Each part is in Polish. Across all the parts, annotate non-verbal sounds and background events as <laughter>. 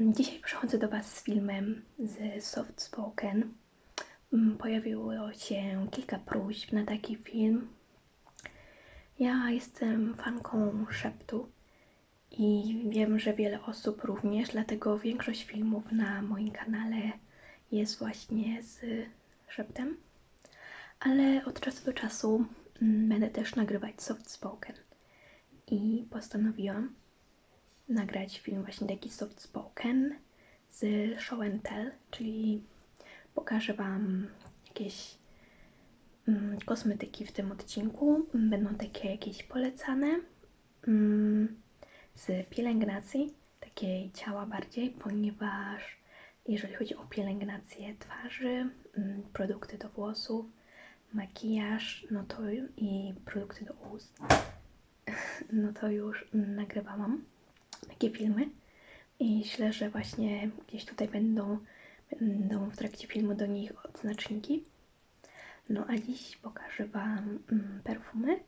Dzisiaj przychodzę do Was z filmem z Soft Spoken. Mm, Pojawiło się kilka próśb na taki film. Ja jestem fanką szeptu i wiem, że wiele osób również, dlatego większość filmów na moim kanale jest właśnie z szeptem. Ale od czasu do czasu mm, będę też nagrywać soft spoken i postanowiłam nagrać film właśnie taki soft spoken z show and tell, czyli pokażę Wam jakieś mm, kosmetyki w tym odcinku. Będą takie jakieś polecane mm, z pielęgnacji, takiej ciała bardziej, ponieważ jeżeli chodzi o pielęgnację twarzy, mm, produkty do włosów, makijaż, no to i produkty do ust, <laughs> no to już nagrywałam takie filmy i myślę, że właśnie gdzieś tutaj będą, będą w trakcie filmu do nich odznaczniki. No a dziś pokażę Wam mm, perfumy,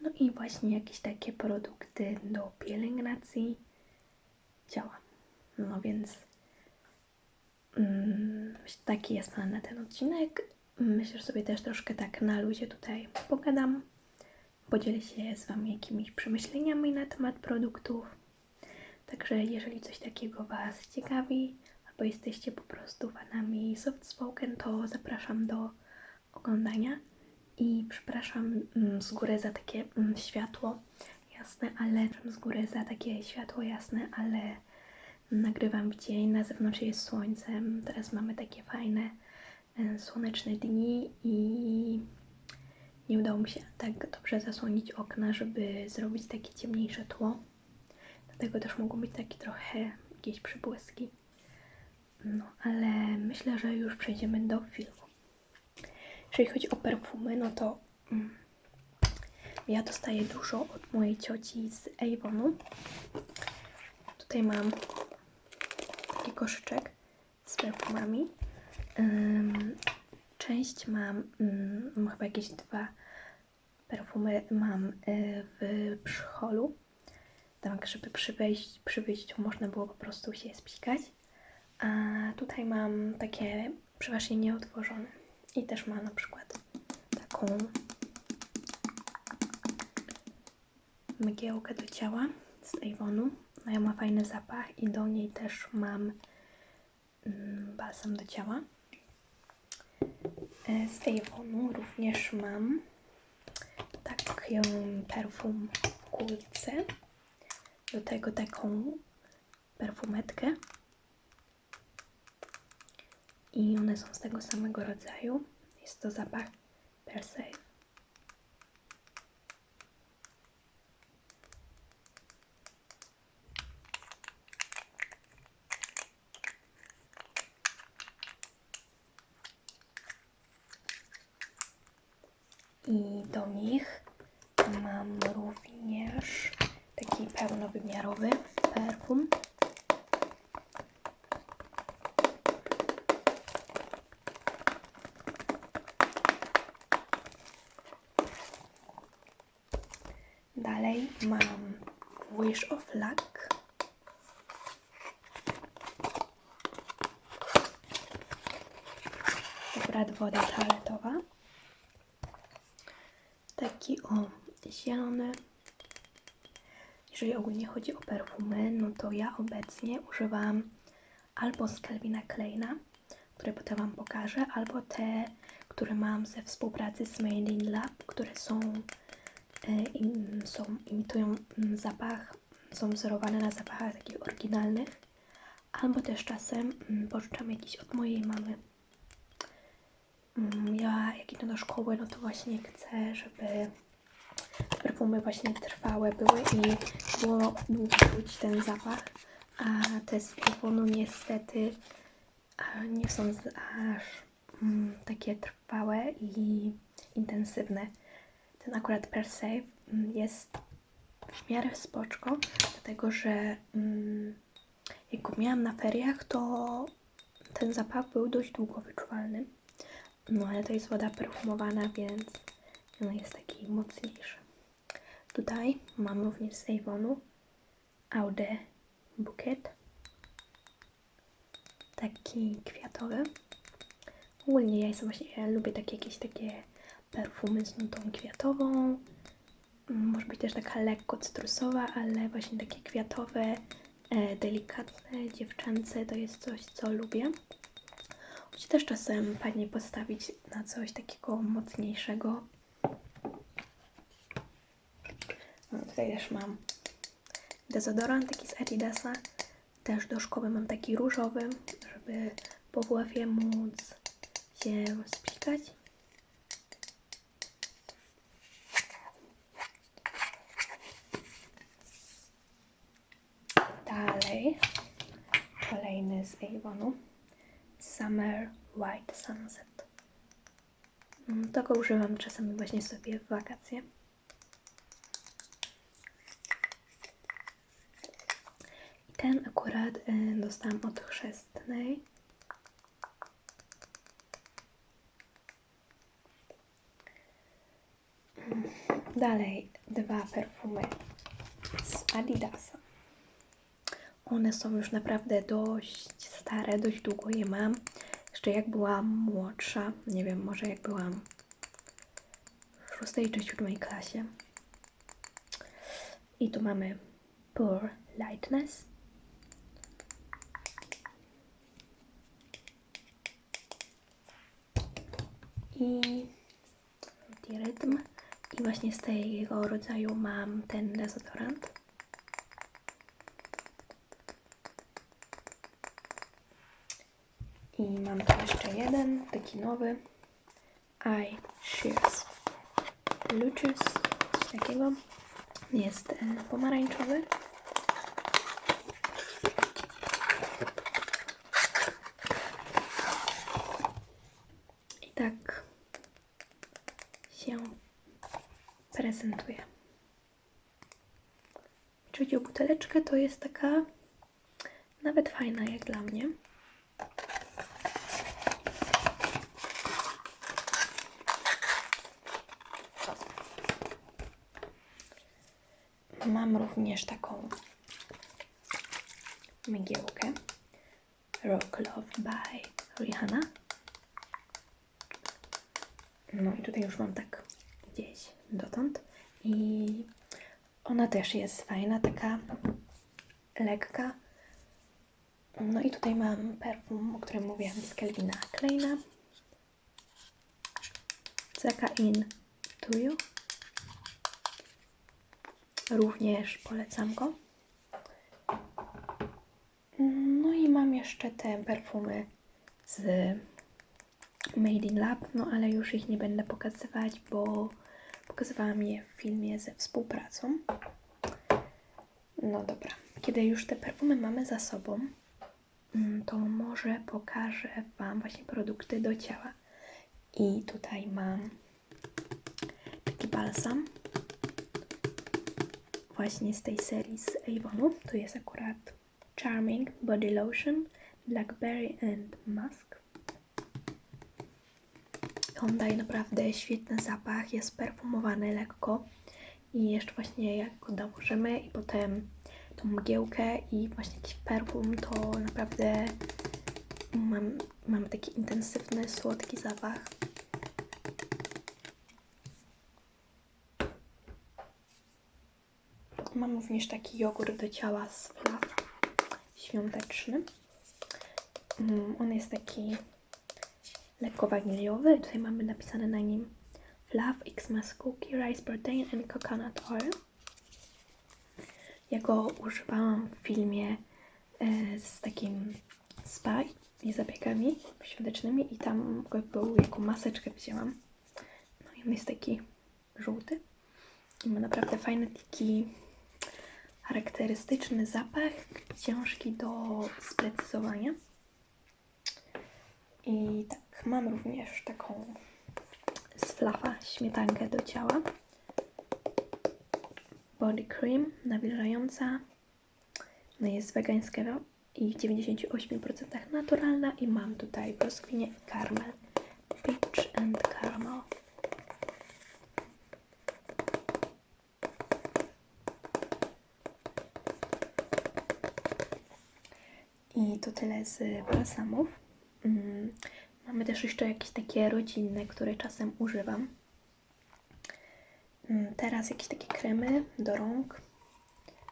no i właśnie jakieś takie produkty do pielęgnacji ciała. No więc mm, taki jest plan na ten odcinek. Myślę, że sobie też troszkę tak na luzie tutaj pogadam. Podzielę się z Wami jakimiś przemyśleniami na temat produktów. Także jeżeli coś takiego Was ciekawi, albo jesteście po prostu fanami soft spoken, to zapraszam do oglądania. I przepraszam mm, z góry za takie mm, światło jasne, ale z góry za takie światło jasne, ale nagrywam w dzień, na zewnątrz jest słońce. Teraz mamy takie fajne e, słoneczne dni i nie udało mi się tak dobrze zasłonić okna, żeby zrobić takie ciemniejsze tło. Dlatego też mogą być takie trochę jakieś przybłyski. No, ale myślę, że już przejdziemy do filmu. Jeżeli chodzi o perfumy, no to mm, ja dostaję dużo od mojej cioci z Avonu. Tutaj mam taki koszyczek z perfumami. Ym, część mam, ym, mam chyba jakieś dwa perfumy mam y, w przycholu. Tak, żeby przy, wejś, przy wyjściu można było po prostu się spikać. A tutaj mam takie przeważnie nieotworzone. I też ma na przykład taką mgiełkę do ciała z Avonu. No ja ma fajny zapach i do niej też mam mm, balsam do ciała. E, Z Avonu również mam taką perfum w kulce. Do tego taką perfumetkę. I one są z tego samego rodzaju. Jest to zapach Perseid. I do nich mam również taki pełnowymiarowy perfum. Dalej mam Wish of Luck. Akurat woda toaletowa. Taki o zielony. Jeżeli ogólnie chodzi o perfumy, no to ja obecnie używam albo z Calvina Kleina, które potem Wam pokażę, albo te, które mam ze współpracy z Made in Lab, które są E, są, imitują mm, zapach, są wzorowane na zapachach takich oryginalnych, albo też czasem mm, pożyczam jakiś od mojej mamy. Mm, Ja jak idę do szkoły, no to właśnie chcę, żeby perfumy właśnie trwałe były i było długo czuć ten zapach, a te z Avonu niestety nie są aż mm, takie trwałe i intensywne. Ten akurat per se mm, jest w miarę spoczko, dlatego że mm, jak go miałam na feriach, to ten zapach był dość długo wyczuwalny. No ale to jest woda perfumowana, więc ona jest taki mocniejszy. Tutaj mam również z Avonu Eau de Bouquet. Taki kwiatowy. Ogólnie ja jestem właśnie, ja lubię takie jakieś takie perfumy z nutą kwiatową. Mm, Może być też taka lekko cytrusowa, ale właśnie takie kwiatowe, e, delikatne, dziewczęce to jest coś, co lubię. Choć też czasem fajnie postawić na coś takiego mocniejszego. No, tutaj też mam dezodorant taki z Adidasa. Też do szkoły mam taki różowy, żeby po głowie móc się spikać. Dalej, kolejny z Avonu. Summer White Sunset. Mm, Tego używam czasami właśnie sobie w wakacje. Ten akurat y, dostałam od chrzestnej. Mm, Dalej dwa perfumy z Adidasa. One są już naprawdę dość stare, dość długo je mam. Jeszcze jak byłam młodsza, nie wiem, może jak byłam w szóstej czy siódmej klasie. I tu mamy Pure Lightness. I Rytm. I właśnie z tego rodzaju mam ten dezodorant. I mam tu jeszcze jeden, taki nowy. Eye Shears Lucius, coś takiego. Jest e, pomarańczowy. I tak się prezentuje. Jeśli chodzi o buteleczkę, to jest taka nawet fajna jak dla mnie. Mam również taką mgiełkę Rock Love by Rihanna. No i tutaj już mam tak gdzieś dotąd. I ona też jest fajna, taka lekka. No i tutaj mam perfum, o którym mówiłam z Kelvina Kleina. Zeka In To You. Również polecam go. No i mam jeszcze te perfumy z Made in Lab, no ale już ich nie będę pokazywać, bo pokazywałam je w filmie ze współpracą. No dobra, kiedy już te perfumy mamy za sobą, mm, to może pokażę Wam właśnie produkty do ciała. I tutaj mam taki balsam właśnie z tej serii z Avonu. Tu jest akurat Charming Body Lotion Blackberry and Musk. On daje naprawdę świetny zapach, jest perfumowany lekko i jeszcze właśnie jak go dołożymy i potem tą mgiełkę i właśnie jakiś perfum, to naprawdę mam, mam taki intensywny, słodki zapach. Mam również taki jogurt do ciała z świąteczny. Mm, On jest taki lekko waniliowy. Tutaj mamy napisane na nim Fluff Xmas Cookie Rice Protein and Coconut Oil. Ja go używałam w filmie e, z takim spa i zabiegami świątecznymi i tam go był jako maseczkę wzięłam. No i on jest taki żółty. I ma naprawdę fajny taki charakterystyczny zapach, ciężki do sprecyzowania. I tak, mam również taką z flafa śmietankę do ciała. Body cream nawilżająca. No jest wegańska i w 98% naturalna i mam tutaj brzoskwinie i karmel. Peach and caramel. I to tyle z balsamów. Mm, Mamy też jeszcze jakieś takie rodzinne, które czasem używam. Mm, Teraz jakieś takie kremy do rąk.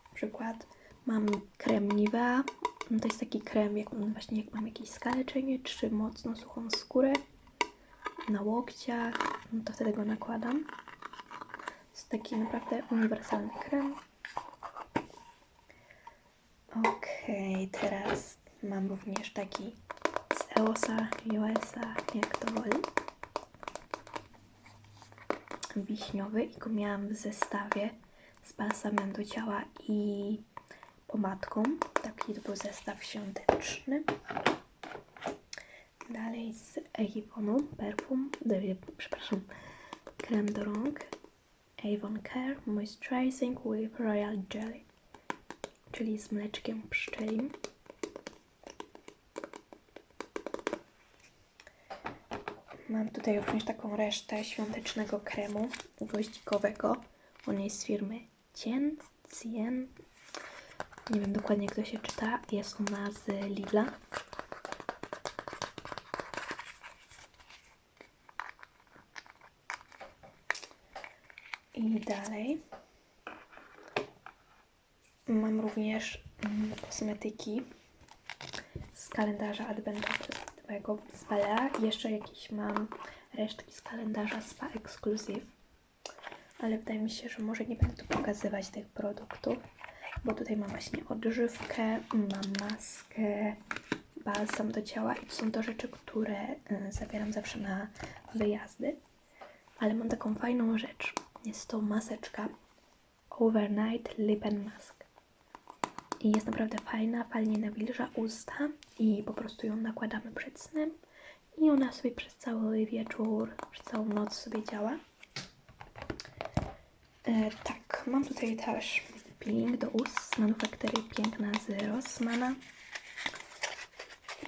Na przykład mam krem Nivea. Mm, To jest taki krem, jak mm, właśnie jak mam jakieś skaleczenie czy mocno suchą skórę na łokciach, no to wtedy go nakładam. Jest taki naprawdę uniwersalny krem. Okej, teraz mam również taki z EOSa, USA, jak to woli. Wiśniowy i go miałam w zestawie z balsamem do ciała i pomadką. Taki to był zestaw świąteczny. Dalej z Avonu perfum, de, przepraszam, krem do rąk. Avon Care Moisturizing with Royal Jelly, czyli z mleczkiem pszczelim. Mam tutaj również taką resztę świątecznego kremu gwoździkowego. On jest z firmy Cien, Cien. Nie wiem dokładnie jak to się czyta. Jest ona z Lidla. I dalej mam również mm, kosmetyki z kalendarza adwentowego Balea. I jeszcze jakieś mam resztki z kalendarza Spa Exclusive. Ale wydaje mi się, że może nie będę tu pokazywać tych produktów, bo tutaj mam właśnie odżywkę, mam maskę, balsam do ciała i to są to rzeczy, które y, zabieram zawsze na wyjazdy. Ale mam taką fajną rzecz. Jest to maseczka Overnight Lip and Mask. I jest naprawdę fajna, fajnie nawilża usta i po prostu ją nakładamy przed snem i ona sobie przez cały wieczór, przez całą noc sobie działa. E, tak, mam tutaj też peeling do ust z manufaktury Piękna z Rossmana.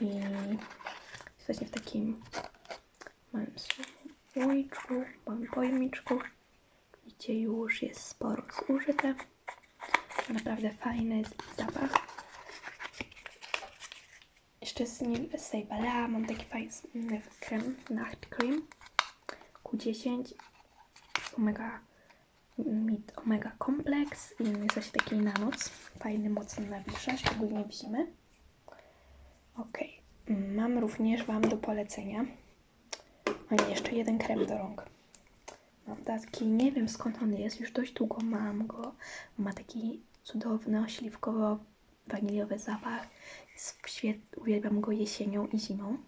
I jest właśnie w takim małym słoiczku, małym pojemniczku. Widzicie, już jest sporo zużyte. Naprawdę fajny zapach. Jeszcze z, nim, z tej mam taki fajny krem, Nacht Cream Q10 z omega, mit omega kompleks i jest właśnie taki na noc. Fajny, mocny nawilża, szczególnie w zimę. Ok, mam również Wam do polecenia. O nie, jeszcze jeden krem do rąk. Mam taki, nie wiem skąd on jest, już dość długo mam go. Ma taki cudowny, ośliwkowo-waniliowy zapach. Świet, uwielbiam go jesienią i zimą.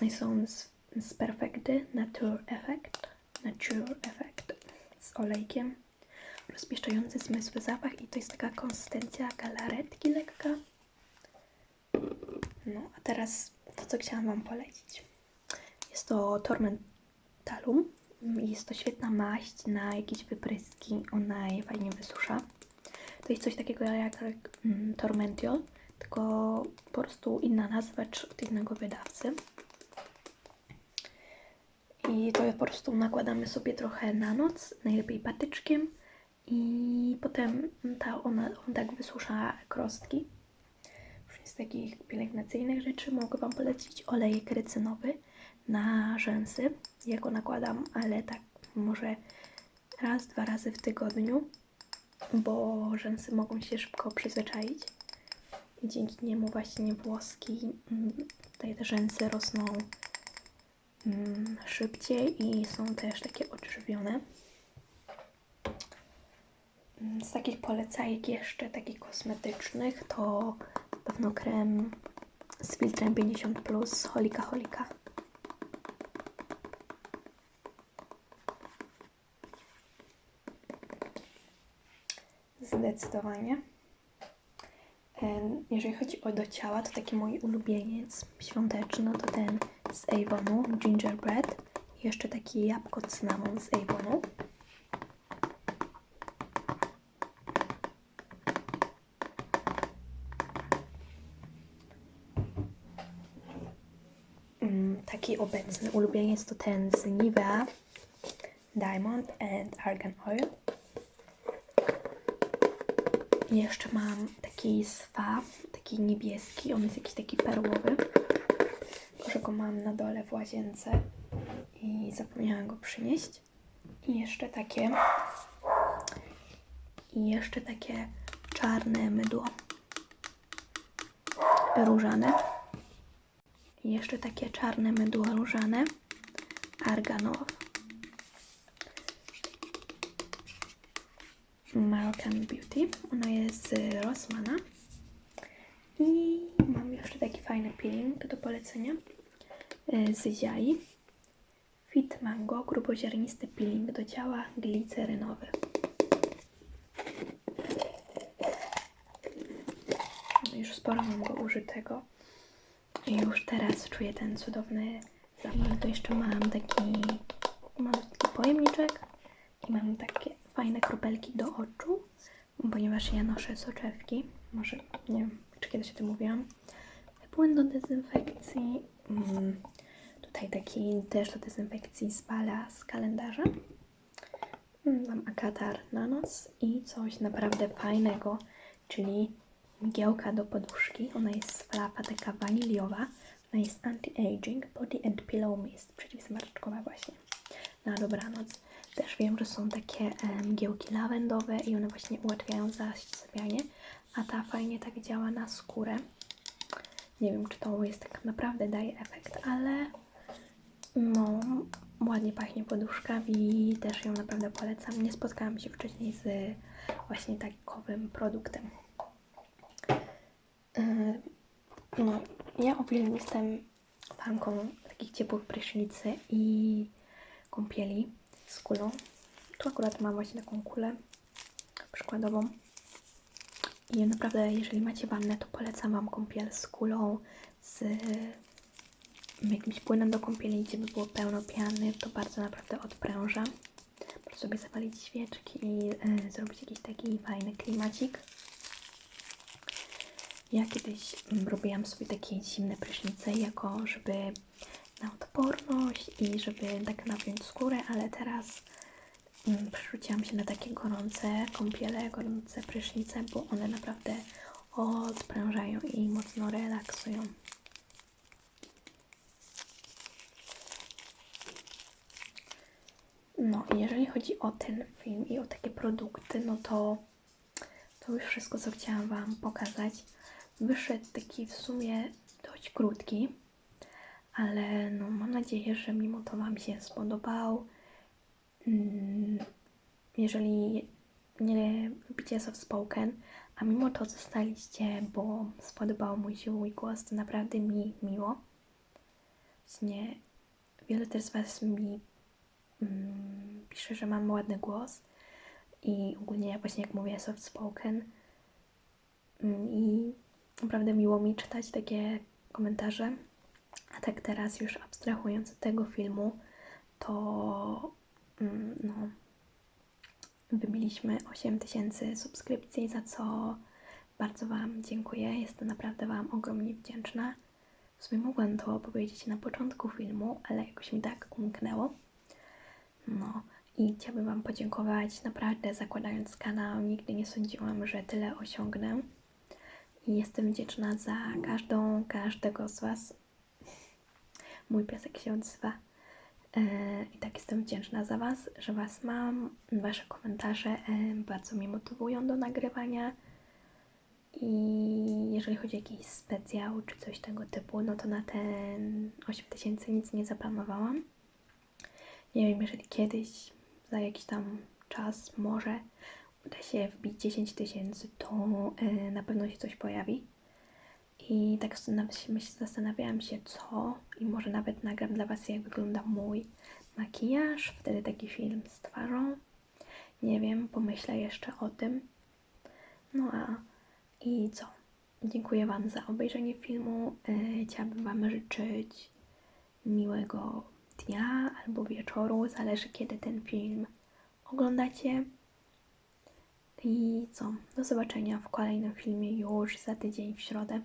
No I są z, z Perfecty Nature Effect, Nature Effect z olejkiem. Rozpieszczający zmysły zapach i to jest taka konsystencja galaretki lekka. No, a teraz to, co chciałam Wam polecić. Jest to Tormentalum. Jest to świetna maść na jakieś wypryski. Ona je fajnie wysusza. To jest coś takiego jak mm, Tormentiol, tylko po prostu inna nazwa czy od innego wydawcy. I to po prostu nakładamy sobie trochę na noc, najlepiej patyczkiem i potem ta, ona, on tak wysusza krostki. Już z takich pielęgnacyjnych rzeczy mogę Wam polecić olejek rycynowy na rzęsy. Ja go nakładam, ale tak może raz, dwa razy w tygodniu, bo rzęsy mogą się szybko przyzwyczaić. I dzięki niemu właśnie włoski, mm, tutaj te rzęsy rosną mm, szybciej i są też takie odżywione. Mm, Z takich polecajek jeszcze, takich kosmetycznych, to na pewno krem z filtrem 50 plus Holika Holika. Zdecydowanie. Em, Jeżeli chodzi o do ciała, to taki mój ulubieniec świąteczny to ten z Avonu, Gingerbread. I jeszcze taki jabłko cynamon z Avonu. Mm, taki obecny ulubieniec to ten z Nivea Diamond and Argan Oil. I jeszcze mam taki swa, taki niebieski, on jest jakiś taki perłowy. Że go mam na dole w łazience i zapomniałam go przynieść. I jeszcze takie i jeszcze takie czarne mydło różane. I jeszcze takie czarne mydło różane arganowe. American Beauty. Ona jest z Rossmana. I mam jeszcze taki fajny peeling do polecenia y, z Ziai. Fit Mango, gruboziarnisty peeling do ciała, glicerynowy. No już sporo mam go użytego. I już teraz czuję ten cudowny zapach. To jeszcze mam taki malutki pojemniczek i mam takie fajne kropelki do oczu, ponieważ ja noszę soczewki. Może, nie wiem, czy kiedyś o tym mówiłam. Płyn do dezynfekcji. Mm, tutaj taki też do dezynfekcji z bala z kalendarza. Mm, Mam akatar na nos i coś naprawdę fajnego, czyli mgiełka do poduszki. Ona jest z flafa taka waniliowa. Ona jest anti-aging body and pillow mist, przeciwsmarczkowa właśnie na dobranoc. Też wiem, że są takie e, mgiełki lawendowe i one właśnie ułatwiają zasypianie, a ta fajnie tak działa na skórę. Nie wiem, czy to jest tak naprawdę daje efekt, ale no, ładnie pachnie poduszka i też ją naprawdę polecam. Nie spotkałam się wcześniej z właśnie takowym produktem. Yy, No, ja ogólnie jestem fanką takich ciepłych prysznicy i kąpieli z kulą. Tu akurat mam właśnie taką kulę przykładową. I naprawdę, jeżeli macie wannę, to polecam Wam kąpiel z kulą, z jakimś płynem do kąpieli, gdzie by było pełno piany. To bardzo naprawdę odpręża. Po sobie zapalić świeczki i e, zrobić jakiś taki fajny klimacik. Ja kiedyś mm, robiłam sobie takie zimne prysznice, jako żeby na odporność i żeby tak napiąć skórę, ale teraz mm, przerzuciłam się na takie gorące kąpiele, gorące prysznice, bo one naprawdę odprężają i mocno relaksują. No i jeżeli chodzi o ten film i o takie produkty, no to to już wszystko, co chciałam Wam pokazać. Wyszedł taki w sumie dość krótki, ale no mam nadzieję, że mimo to Wam się spodobał. Mm, Jeżeli nie lubicie soft spoken, a mimo to zostaliście, bo spodobał mój się mój głos, to naprawdę mi miło. Właśnie wiele też z Was mi mm, pisze, że mam ładny głos i ogólnie właśnie jak mówię soft spoken Mm, i naprawdę miło mi czytać takie komentarze. A tak teraz już abstrahując od tego filmu, to mm, no, wybiliśmy 8000 subskrypcji, za co bardzo Wam dziękuję. Jestem naprawdę Wam ogromnie wdzięczna. W sumie mogłam to powiedzieć na początku filmu, ale jakoś mi tak umknęło. No i chciałabym Wam podziękować. Naprawdę zakładając kanał, nigdy nie sądziłam, że tyle osiągnę. I jestem wdzięczna za każdą, każdego z Was. Mój piesek się odzywa. E, I tak jestem wdzięczna za Was, że Was mam. Wasze komentarze e, bardzo mnie motywują do nagrywania. I jeżeli chodzi o jakiś specjał czy coś tego typu, no to na ten 8000 nic nie zaplanowałam. Nie wiem, jeżeli kiedyś, za jakiś tam czas, może uda się wbić 10 tysięcy, to e, na pewno się coś pojawi. I tak zastanawiałam się, co i może nawet nagram dla Was, jak wygląda mój makijaż, wtedy taki film z twarzą. Nie wiem, pomyślę jeszcze o tym. No a i co? Dziękuję Wam za obejrzenie filmu. E, Chciałabym Wam życzyć miłego dnia albo wieczoru, zależy kiedy ten film oglądacie. I co? Do zobaczenia w kolejnym filmie już za tydzień w środę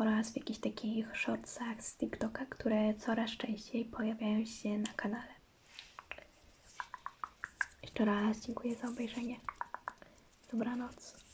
oraz w jakichś takich shortsach z TikToka, które coraz częściej pojawiają się na kanale. Jeszcze raz dziękuję za obejrzenie. Dobranoc.